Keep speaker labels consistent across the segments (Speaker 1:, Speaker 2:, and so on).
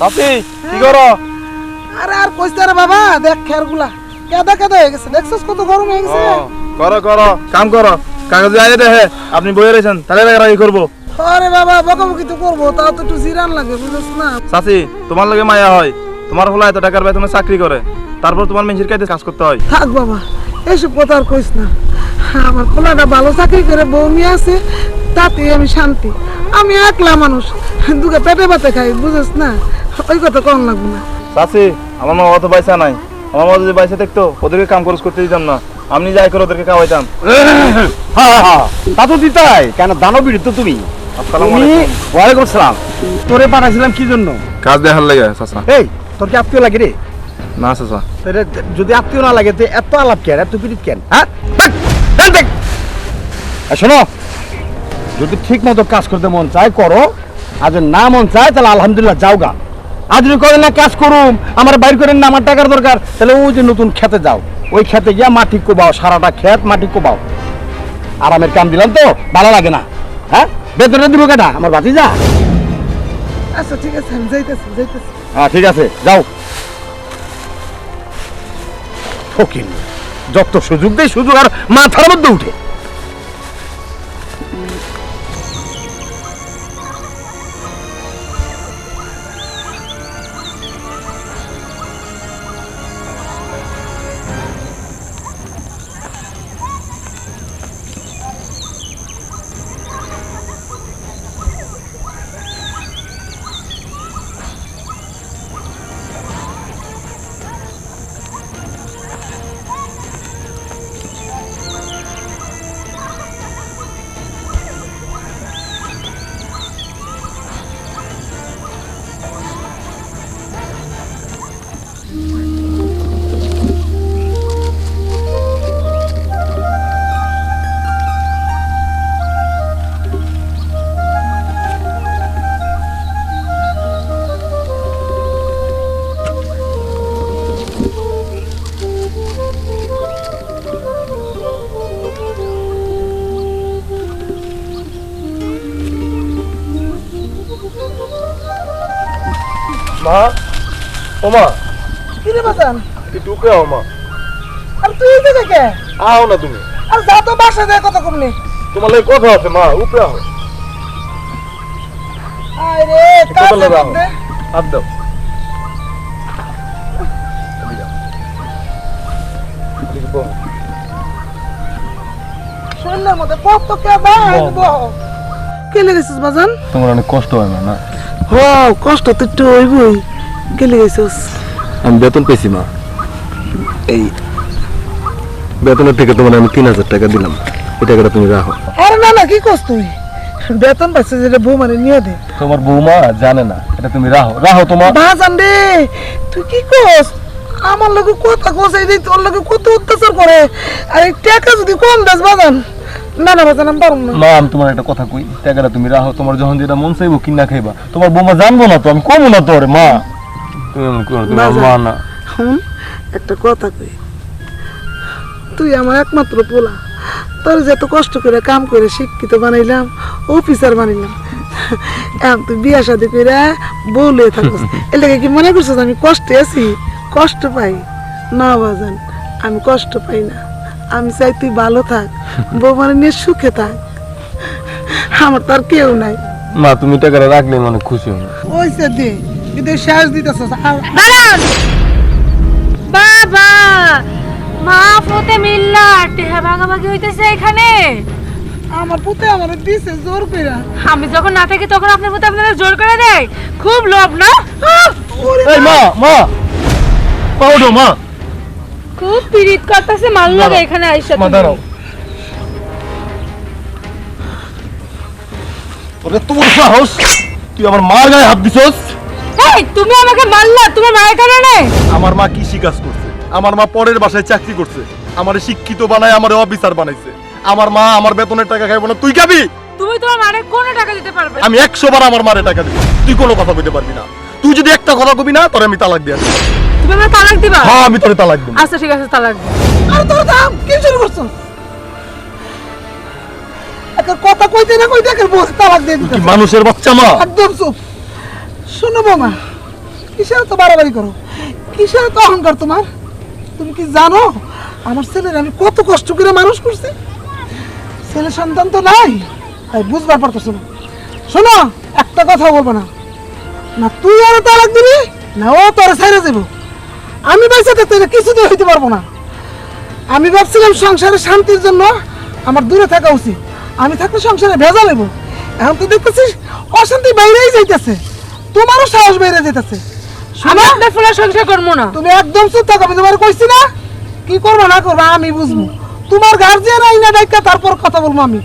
Speaker 1: চাচি কি করো?
Speaker 2: আরে আর কইতে রে বাবা দেখ খেরগুলা। কেদা কেদা হয়ে গেছে দেখছিস কত গরম হয়ে গেছে।
Speaker 1: করো করো কাম করো। কাগজে দেখে আপনি বইয়ে রয়েছেন তাহলে রাগারাগি করব।
Speaker 2: আরে বাবা বকাবকি তো করব তাও তো একটু জিরান লাগে বুঝছ না?
Speaker 1: চাচি তোমার লগে মায়া হয়। তোমার হলো এত টাকার বেতনে চাকরি করে। তারপর তোমার মেঞ্জির কাছে কাজ করতে হয়।
Speaker 2: থাক বাবা এসব কথা আর কইস না। আমার পোলাটা ভালো চাকরি করে বউ নিয়ে আছে তাতে আমি শান্তি। আমি একলা মানুষ দুকে পেটে পাতে খাই বুঝছ না? ওই কথা কম লাগবো না।
Speaker 1: চাচি আমার মা অত পয়সা নাই। আমার মা যদি পয়সা দেখতো ওদেরকে কাম খরচ করতে দিতাম না। আপনি যাই করে ওদেরকে খাওয়াইতাম।
Speaker 3: হ্যাঁ হ্যাঁ তা তো দিতাই কেন দানবীর তো তুমি?
Speaker 1: আসসালামু।
Speaker 3: ওয়ালাইকুম সালাম তোরে পাঠাইছিলাম কি জন্য?
Speaker 1: কাজ দেখার লাগে চাচা।
Speaker 3: এই তোর কি আত্মীয় লাগে রে?
Speaker 1: না চাচা
Speaker 3: তাহলে যদি আত্মীয় না লাগে তো এত আলাপ কেন এত পিরিত কেন হ্যাঁ? শোনো যদি ঠিক মতো কাজ করতে মন চায় করো। আর যদি না মন চায় তাহলে আলহামদুলিল্লাহ যাও গা। আর যদি করে না কাজ করুম আমার বাইর করেন না আমার টাকার দরকার তাহলে ওই যে নতুন খেতে যাও। ওই খেতে গিয়া মাটি কোবাও সারাটা ক্ষেত মাটি কোবাও। আরামের কাম দিলাম তো ভালো লাগে না। হ্যাঁ? বেতনটা দিব কেটা আমার বাতি যা
Speaker 2: আচ্ছা ঠিক আছে আমি যাইতেছি যাইতেছি।
Speaker 3: হ্যাঁ ঠিক আছে যাও। ফকির। যত সুযোগ দেয় সুযোগ আর মাথার মধ্যে উঠে।
Speaker 1: মা ও মা।
Speaker 2: কি রে বাজান?
Speaker 1: একটু উপরে আও মা।
Speaker 2: আর তুই জায়গায় কে?
Speaker 1: আও না তুমি।
Speaker 2: আর যা তো বাসা যায় কত কমনি
Speaker 1: তোমার লাগে কথা আছে মা উপরে আও।
Speaker 2: আয় রে
Speaker 1: একটু বলে দাও। দাও।
Speaker 2: শরীরের মধ্যে কত কে ভাই কে লেগেছিস বাজান?
Speaker 1: তোমার অনেক কষ্ট হয় না না?
Speaker 2: হ কষ্ট তো একটু হইবই। কে লেগেছিস
Speaker 4: আমি বেতন পেয়েছি মা। এই বেতনের থেকে তোমার আমি তিন হাজার টাকা দিলাম। এই টাকাটা তুমি রাখো।
Speaker 2: আরে না না কি করছ তুই? বেতন পাইছে যেটা বউ মানে নিয়ে দে।
Speaker 4: তোমার বৌমা জানে না এটা তুমি রাখো। রাখো তোমার।
Speaker 2: বাজান রে তুই কি করস আমার লোকে কথা কস এই যে তোর লোকে কত অত্যাচার করে। আর টাকা যদি কম দাস বাজান। না না বাজান আমি পারুম না।
Speaker 4: মা আমি তোমার একটা কথা কই। টাকাটা তুমি রাখো তোমার যখন যেটা মন চাইব কিনা খাইবা। তোমার বৌমা জানব না তো আমি কমো না তোর মা। মা না।
Speaker 2: শুন একটা কথা কই। তুই আমার একমাত্র পোলা। তোর যে এত কষ্ট করে কাম করে শিক্ষিত বানাইলাম অফিসার বানাইলাম। এখন তুই বিয়া শাদি করে বলে থাকিস। এর লাগে কি মনে করছিস আমি কষ্টে আছি? কষ্ট পাই। না বাজান আমি কষ্ট পাই না। আমি চাই তুই ভালো থাক। বউ মানে নিয়ে সুখে থাক। আমার তার কেউ নাই।
Speaker 4: মা তুমি টাকাটা রাখলে মানে খুশি
Speaker 2: দে কিন্তু শেষ দিতেছ
Speaker 5: দাঁড়ান! বাবা! মা ফতে মিল্লা টেহা ভাগাভাগি হইতেছে এখানে।
Speaker 2: আমার পুতে আমার দিছে জোর কইরা।
Speaker 5: আমি যখন না থাকি তখন আপনার পুতে আপনারা জোর করে দেয়। খুব লোভ না?
Speaker 4: এই মা মা! ওঠো মা!
Speaker 5: খুব পিরিত করতেছে মাল লাগে এখানে আইসা
Speaker 4: মা। দাঁড়াও। তোরে তোর সাহস? তুই আমার মার গায়ে হাত দিছস?
Speaker 5: এই তুমি আমাকে মারলা তোমার মায়ের কারণে?
Speaker 6: আমার মা কাজ করছে? আমার মা পরের বাসায় চাকরি করছে। আমার শিক্ষিত বানায় আমার অফিসার বানাইছে। আমার মা আমার বেতনের টাকা খাইবো না তুই খাবি?
Speaker 5: তুমি তোমার কোনো টাকা দিতে পারবে না।
Speaker 6: আমি একশো বার আমার মারে টাকা দিব। তুই কোনো কথা বলতে পারবি না। তুই যদি একটা কথা কবি না তোর আমি তালাক দিয়ে আসব।
Speaker 5: তুমি আমার তালাক দিবা?
Speaker 6: হ্যাঁ আমি তোরে তালাক দেবো।
Speaker 5: আচ্ছা ঠিক আছে তালাক দিবা।
Speaker 2: আর তোর দাম কি শুরু কথা কইতে না কইতে একটা বসে তালাক দিয়ে দিতে
Speaker 6: মানুষের বাচ্চা মা?
Speaker 2: একদম চুপ। শোনো বৌমা কিসের তো বাড়াবাড়ি করো? কিসের তো অহংকার তোমার? তুমি কি জানো আমার ছেলের আমি কত কষ্ট করে মানুষ করছি? ছেলে সন্তান তো নাই তাই বুঝবার পারতেছো না। শোনো একটা কথা বলব না। না তুই আর তালাক দিবি না ও তোর ছাইরে যাব আমি বাইসে থাকতে কিছুতে হইতে পারব না। আমি ভাবছিলাম সংসারের শান্তির জন্য আমার দূরে থাকা উচিত। আমি থাকলে সংসারে ভেজা নেব এখন তো দেখতেছিস অশান্তি বাইরেই যাইতেছে। তোমারও সাহস বাইরে যেতেছে
Speaker 5: আমি আপনার সংসার করব না।
Speaker 2: তুমি একদম চুপ থাকো আমি তোমার কইছি না। কি করব না করব আমি বুঝব। তোমার গার্জিয়ান ডাইকা তারপর কথা বলব আমি।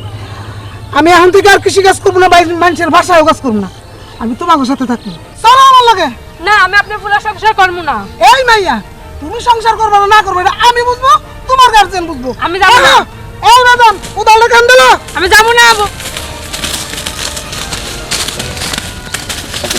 Speaker 2: আমি এখন থেকে আর কৃষি কাজ করব না বাইরে মানুষের ভাষায় কাজ করব না। আমি তোমার সাথে থাকব। চলো আমার লাগে
Speaker 5: না আমি আপনার সংসার করব না।
Speaker 2: এই মাইয়া তুমি সংসার করবে না না করবে এটা আমি বুঝব তোমার গার্জিয়ান বুঝব।
Speaker 5: আমি জানি না।
Speaker 2: এই ম্যাডাম কোদালটা কান দিল। আমি যাব না